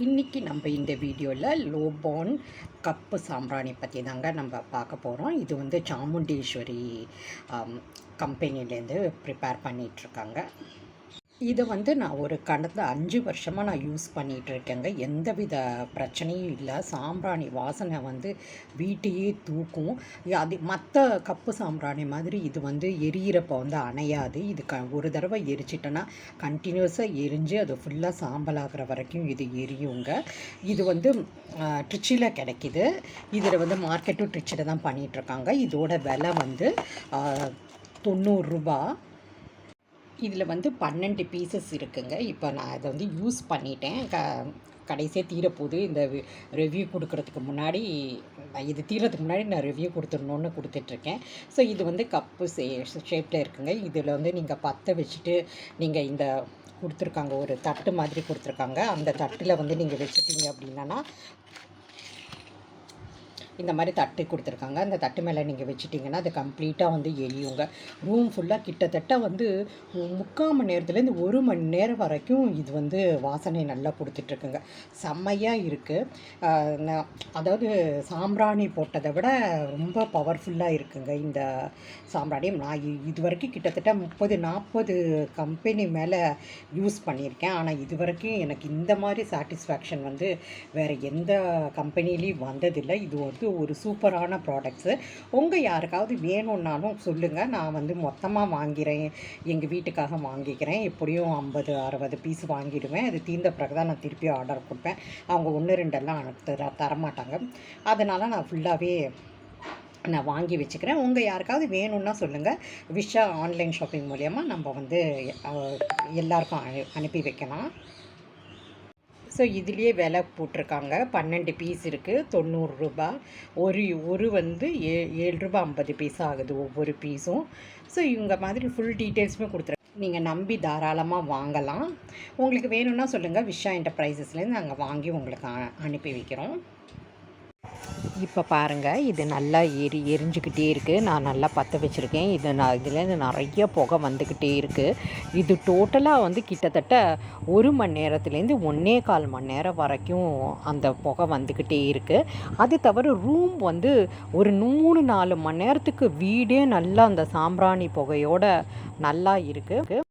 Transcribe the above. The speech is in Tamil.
இன்றைக்கி நம்ம இந்த வீடியோவில் லோபான் கப்பு சாம்பிராணி பற்றி தாங்க நம்ம பார்க்க போகிறோம் இது வந்து சாமுண்டீஸ்வரி கம்பெனிலேருந்து ப்ரிப்பேர் பண்ணிகிட்ருக்காங்க இதை வந்து நான் ஒரு கடந்த அஞ்சு வருஷமாக நான் யூஸ் பண்ணிகிட்டு இருக்கேங்க. எந்தவித பிரச்சனையும் இல்லை. சாம்பிராணி வாசனை வந்து வீட்டையே தூக்கும். அது மற்ற கப்பு சாம்பிராணி மாதிரி இது வந்து எரியிறப்போ வந்து அணையாது. இது க ஒரு தடவை எரிச்சிட்டோன்னா கண்டினியூஸாக எரிஞ்சு அது ஃபுல்லாக சாம்பலாகிற வரைக்கும் இது எரியுங்க. இது வந்து ட்ரிச்சியில் கிடைக்கிது. இதில் வந்து மார்க்கெட்டும் ட்ரிச்சியில் தான் பண்ணிகிட்ருக்காங்க இதோட விலை வந்து தொண்ணூறுரூபா இதில் வந்து பன்னெண்டு பீசஸ் இருக்குங்க. இப்போ நான் அதை வந்து யூஸ் பண்ணிட்டேன். க கடைசியாக தீரப்போகுது இந்த ரிவ்யூ கொடுக்குறதுக்கு முன்னாடி இது தீரத்துக்கு முன்னாடி நான் ரிவ்யூ கொடுத்துடணுன்னு கொடுத்துட்ருக்கேன். ஸோ இது வந்து கப்பு சே ஷேப்பில் இருக்குங்க. இதில் வந்து நீங்கள் பற்ற வச்சுட்டு நீங்கள் இந்த கொடுத்துருக்காங்க ஒரு தட்டு மாதிரி கொடுத்துருக்காங்க. அந்த தட்டில் வந்து நீங்கள் வச்சுட்டீங்க அப்படின்னா இந்த மாதிரி தட்டு கொடுத்துருக்காங்க. அந்த தட்டு மேலே நீங்கள் வச்சுட்டிங்கன்னா அது கம்ப்ளீட்டாக வந்து எரியுங்க. ரூம் ஃபுல்லாக கிட்டத்தட்ட வந்து முக்கால் மணி நேரத்துலேருந்து ஒரு மணி நேரம் வரைக்கும் இது வந்து வாசனை நல்லா கொடுத்துட்ருக்குங்க. செம்மையாக இருக்குது அதாவது சாம்பிராணி போட்டதை விட ரொம்ப பவர்ஃபுல்லாக இருக்குங்க இந்த சாம்பிராணி. நான் இது வரைக்கும் கிட்டத்தட்ட முப்பது நாற்பது கம்பெனி மேலே யூஸ் பண்ணியிருக்கேன். ஆனால் இது வரைக்கும் எனக்கு இந்த மாதிரி சாட்டிஸ்ஃபேக்ஷன் வந்து வேறு எந்த கம்பெனிலையும் வந்ததில்லை. இது வந்து ஒரு சூப்பரான ப்ராடக்ட்ஸு உங்கள் யாருக்காவது வேணும்னாலும் சொல்லுங்கள் நான் வந்து மொத்தமாக வாங்கிறேன். எங்கள் வீட்டுக்காக வாங்கிக்கிறேன். எப்படியும் ஐம்பது அறுபது பீஸ் வாங்கிடுவேன். அது தீர்ந்த பிறகு தான் நான் திருப்பி ஆர்டர் கொடுப்பேன். அவங்க ஒன்று ரெண்டெல்லாம் எனக்கு தர தரமாட்டாங்க. அதனால் நான் ஃபுல்லாகவே நான் வாங்கி வச்சுக்கிறேன். உங்கள் யாருக்காவது வேணும்னா சொல்லுங்கள் விஷா ஆன்லைன் ஷாப்பிங் மூலயமா நம்ம வந்து எல்லாருக்கும் அனுப்பி வைக்கலாம். ஸோ இதுலேயே விலை போட்டிருக்காங்க. பன்னெண்டு பீஸ் இருக்குது தொண்ணூறுரூபா ஒரு ஒரு வந்து ஏ ஏழு ரூபா ஐம்பது பீஸ் ஆகுது ஒவ்வொரு பீஸும் ஸோ இவங்க மாதிரி ஃபுல் டீட்டெயில்ஸுமே கொடுத்துரு நீங்கள் நம்பி தாராளமாக வாங்கலாம். உங்களுக்கு வேணும்னா சொல்லுங்கள் விஷா என்டர்பிரைசஸ்லேருந்து நாங்கள் வாங்கி உங்களுக்கு அனுப்பி வைக்கிறோம். இப்போ பாருங்கள் இது நல்லா எரி எரிஞ்சுக்கிட்டே இருக்குது நான் நல்லா பற்ற வச்சுருக்கேன். இது நான் இதுலேருந்து நிறைய புகை வந்துக்கிட்டே இருக்குது இது டோட்டலாக வந்து கிட்டத்தட்ட ஒரு மணி நேரத்துலேருந்து ஒன்றே கால் மணி நேரம் வரைக்கும் அந்த புகை வந்துக்கிட்டே இருக்குது அது தவிர ரூம் வந்து ஒரு மூணு நாலு மணி நேரத்துக்கு வீடே நல்லா அந்த சாம்பிராணி புகையோட நல்லா இருக்குது